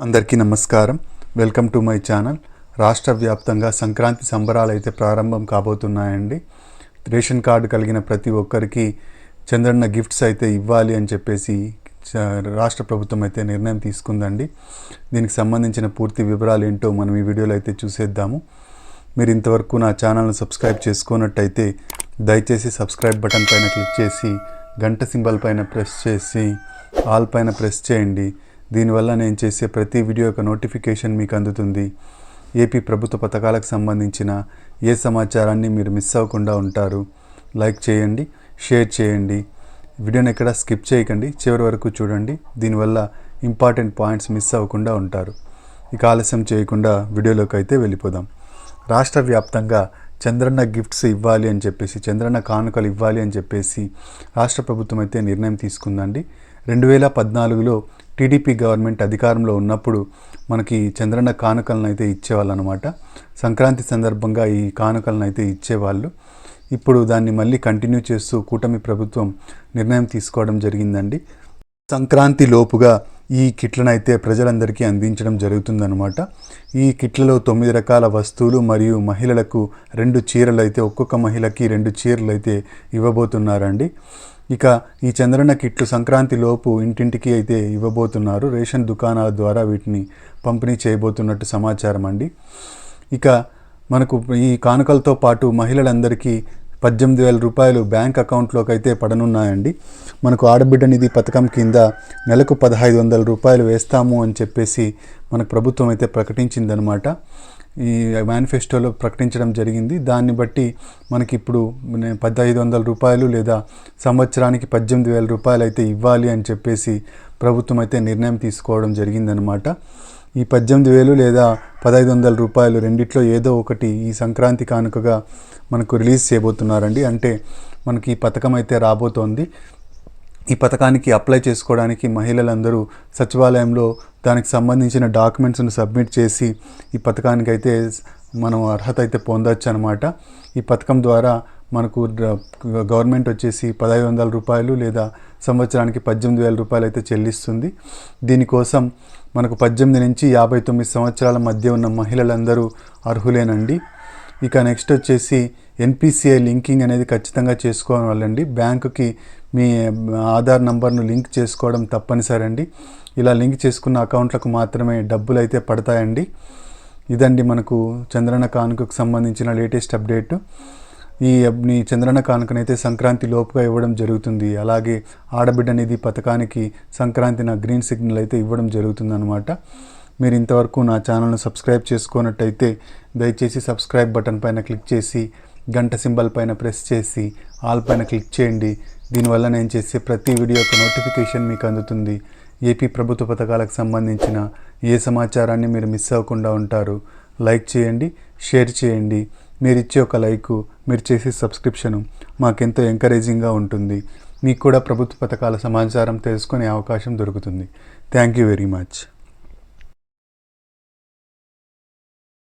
అందరికీ నమస్కారం. Welcome to my channel. రాష్ట్ర వ్యాప్తంగా సంక్రాంతి సంబరాలు అయితే ప్రారంభం కాబోతున్నాయండి. రేషన్ కార్డు కలిగిన ప్రతి ఒక్కరికి చంద్రన్న గిఫ్ట్స్ అయితే ఇవ్వాలి అని చెప్పేసి చ- రాష్ట్ర ప్రభుత్వం అయితే నిర్ణయం తీసుకుందండి. దీనికి సంబంధించిన పూర్తి వివరాలు ఏంటో మనం ఈ వీడియోలో అయితే చూసేద్దాము. మీరు ఇంతవరకు నా ఛానల్ను సబ్స్క్రైబ్ చేసుకున్నట్టయితే దయచేసి సబ్స్క్రైబ్ బటన్ పైన క్లిక్ చేసి గంట సింబల్ పైన ప్రెస్ చేసి ఆల్ పైన ప్రెస్ చేయండి. దీనివల్ల నేను చేసే ప్రతి వీడియో యొక్క నోటిఫికేషన్ మీకు అందుతుంది. ఏపీ ప్రభుత్వ పథకాలకు సంబంధించిన ఏ సమాచారాన్ని మీరు మిస్ అవ్వకుండా ఉంటారు లైక్ చేయండి షేర్ చేయండి. వీడియోని ఎక్కడ స్కిప్ చేయకండి చివరి వరకు చూడండి. దీనివల్ల ఇంపార్టెంట్ పాయింట్స్ మిస్ అవ్వకుండా ఉంటారు. ఇక ఆలస్యం చేయకుండా వీడియోలోకి అయితే వెళ్ళిపోదాం. రాష్ట్ర వ్యాప్తంగా చంద్రన్న గిఫ్ట్స్ ఇవ్వాలి అని చెప్పేసి చంద్రన్న కానుకలు ఇవ్వాలి అని చెప్పేసి రాష్ట్ర ప్రభుత్వం అయితే నిర్ణయం తీసుకుందండి. రెండు వేల పద్నాలుగులో టీడీపీ గవర్నమెంట్ అధికారంలో ఉన్నప్పుడు మనకి చంద్రన్న కానుకలను అయితే ఇచ్చేవాళ్ళు అనమాట సంక్రాంతి సందర్భంగా ఈ కానుకలను అయితే ఇచ్చేవాళ్ళు. ఇప్పుడు దాన్ని మళ్ళీ కంటిన్యూ చేస్తూ కూటమి ప్రభుత్వం నిర్ణయం తీసుకోవడం జరిగిందండి. సంక్రాంతి లోపుగా ఈ కిట్లను అయితే ప్రజలందరికీ అందించడం జరుగుతుందన్నమాట. ఈ కిట్లలో తొమ్మిది రకాల వస్తువులు మరియు మహిళలకు రెండు చీరలు అయితే ఒక్కొక్క మహిళకి రెండు చీరలు అయితే ఇవ్వబోతున్నారండి. ఇక ఈ చంద్రన్న కిట్లు సంక్రాంతి లోపు ఇంటింటికి అయితే ఇవ్వబోతున్నారు. రేషన్ దుకాణాల ద్వారా వీటిని పంపిణీ చేయబోతున్నట్టు సమాచారం అండి. ఇక మనకు ఈ కానుకలతో పాటు మహిళలందరికీ పద్దెనిమిది వేల రూపాయలు బ్యాంక్ అకౌంట్లోకి అయితే పడనున్నాయండి. మనకు ఆడబిడ్డ నిధి పథకం కింద నెలకు పదహైదు వందల రూపాయలు వేస్తాము అని చెప్పేసి మనకు ప్రభుత్వం అయితే ప్రకటించిందనమాట. ఈ మేనిఫెస్టోలో ప్రకటించడం జరిగింది. దాన్ని బట్టి మనకి ఇప్పుడు పదహైదు వందల రూపాయలు లేదా సంవత్సరానికి పద్దెనిమిది వేల రూపాయలు అయితే ఇవ్వాలి అని చెప్పేసి ప్రభుత్వం అయితే నిర్ణయం తీసుకోవడం జరిగిందనమాట. ఈ పద్దెనిమిది వేలు లేదా పదహైదు వందల రూపాయలు రెండిట్లో ఏదో ఒకటి ఈ సంక్రాంతి కానుకగా మనకు రిలీజ్ చేయబోతున్నారండి. అంటే మనకి ఈ పథకం అయితే రాబోతోంది. ఈ పథకానికి అప్లై చేసుకోవడానికి మహిళలందరూ సచివాలయంలో దానికి సంబంధించిన డాక్యుమెంట్స్ను సబ్మిట్ చేసి ఈ పథకానికి అయితే మనం అర్హత అయితే పొందొచ్చు అనమాట ఈ పథకం ద్వారా మనకు గవర్నమెంట్ వచ్చేసి పదహైదు వందల రూపాయలు లేదా సంవత్సరానికి పద్దెనిమిది వేల రూపాయలు అయితే చెల్లిస్తుంది. దీనికోసం మనకు పద్దెనిమిది నుంచి యాభై తొమ్మిది సంవత్సరాల మధ్య ఉన్న మహిళలందరూ అర్హులేనండి. ఇక నెక్స్ట్ వచ్చేసి ఎన్పిసిఐ లింకింగ్ అనేది ఖచ్చితంగా చేసుకోవాలండి బ్యాంకుకి మీ ఆధార్ నంబర్ను లింక్ చేసుకోవడం తప్పనిసరి అండి ఇలా లింక్ చేసుకున్న అకౌంట్లకు మాత్రమే డబ్బులు అయితే పడతాయండి. ఇదండి మనకు చంద్రన కానుకకు సంబంధించిన లేటెస్ట్ అప్డేటు. ఈ నీ చంద్రన కానుకనైతే సంక్రాంతి లోపుగా ఇవ్వడం జరుగుతుంది. అలాగే ఆడబిడ్డ నిధి పథకానికి సంక్రాంతి నా గ్రీన్ సిగ్నల్ అయితే ఇవ్వడం జరుగుతుందన్నమాట. మీరు ఇంతవరకు నా ఛానల్ను సబ్స్క్రైబ్ చేసుకున్నట్టయితే దయచేసి సబ్స్క్రైబ్ బటన్ పైన క్లిక్ చేసి గంట సింబల్ పైన ప్రెస్ చేసి ఆల్ పైన క్లిక్ చేయండి. దీనివల్ల నేను చేసే ప్రతి వీడియో యొక్క నోటిఫికేషన్ మీకు అందుతుంది. ఏపీ ప్రభుత్వ పథకాలకు సంబంధించిన ఏ సమాచారాన్ని మీరు మిస్ అవ్వకుండా ఉంటారు. లైక్ చేయండి షేర్ చేయండి. మీరు ఇచ్చే ఒక లైకు మీరు చేసే సబ్స్క్రిప్షను మాకెంతో ఎంకరేజింగ్గా ఉంటుంది. మీకు కూడా ప్రభుత్వ పథకాల సమాచారం తెలుసుకునే అవకాశం దొరుకుతుంది. Thank you very much.